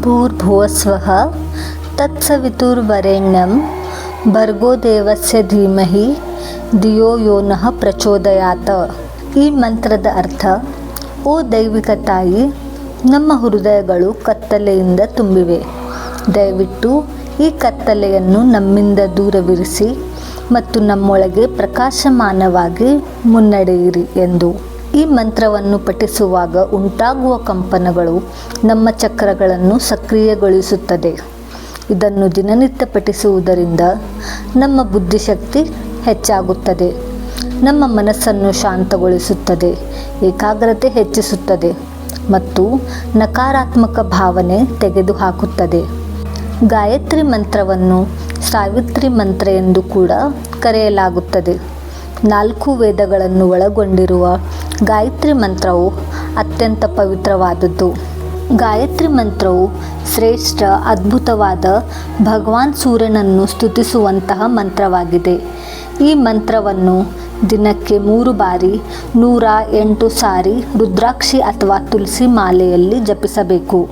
ಭೂರ್ಭುವಸ್ವಃ ತತ್ಸವಿತುರ್ವರೆಣ್ಯಂ ಭರ್ಗೋ ದೇವಸ್ಯ ಧೀಮಹಿ ದಿಯೋ ಯೋನಃ ಪ್ರಚೋದಯಾತ. ಈ ಮಂತ್ರದ ಅರ್ಥ, ಓ ದೈವಿಕ ತಾಯಿ, ನಮ್ಮ ಹೃದಯಗಳು ಕತ್ತಲೆಯಿಂದ ತುಂಬಿವೆ. ದಯವಿಟ್ಟು ಈ ಕತ್ತಲೆಯನ್ನು ನಮ್ಮಿಂದ ದೂರವಿರಿಸಿ ಮತ್ತು ನಮ್ಮೊಳಗೆ ಪ್ರಕಾಶಮಾನವಾಗಿ ಮುನ್ನಡೆಯಿರಿ ಎಂದು. ಈ ಮಂತ್ರವನ್ನು ಪಠಿಸುವಾಗ ಉಂಟಾಗುವ ಕಂಪನಗಳು ನಮ್ಮ ಚಕ್ರಗಳನ್ನು ಸಕ್ರಿಯಗೊಳಿಸುತ್ತದೆ. ಇದನ್ನು ದಿನನಿತ್ಯ ಪಠಿಸುವುದರಿಂದ ನಮ್ಮ ಬುದ್ಧಿಶಕ್ತಿ ಹೆಚ್ಚಾಗುತ್ತದೆ. ನಮ್ಮ ಮನಸ್ಸನ್ನು ಶಾಂತಗೊಳಿಸುತ್ತದೆ, ಏಕಾಗ್ರತೆ ಹೆಚ್ಚಿಸುತ್ತದೆ ಮತ್ತು ನಕಾರಾತ್ಮಕ ಭಾವನೆ ತೆಗೆದುಹಾಕುತ್ತದೆ. ಗಾಯತ್ರಿ ಮಂತ್ರವನ್ನು ಸಾವಿತ್ರಿ ಮಂತ್ರ ಎಂದು ಕೂಡ ಕರೆಯಲಾಗುತ್ತದೆ. ನಾಲ್ಕು ವೇದಗಳನ್ನು ಒಳಗೊಂಡಿರುವ ಗಾಯತ್ರಿ ಮಂತ್ರವು ಅತ್ಯಂತ ಪವಿತ್ರವಾದದ್ದು. ಗಾಯತ್ರಿ ಮಂತ್ರವು ಶ್ರೇಷ್ಠ, ಅದ್ಭುತವಾದ ಭಗವಾನ್ ಸೂರ್ಯನನ್ನು ಸ್ತುತಿಸುವಂತಹ ಮಂತ್ರವಾಗಿದೆ. ಈ ಮಂತ್ರವನ್ನು ದಿನಕ್ಕೆ ಮೂರು ಬಾರಿ, ನೂರ ಎಂಟು ಸಾರಿ ರುದ್ರಾಕ್ಷಿ ಅಥವಾ ತುಳಸಿ ಮಾಲೆಯಲ್ಲಿ ಜಪಿಸಬೇಕು.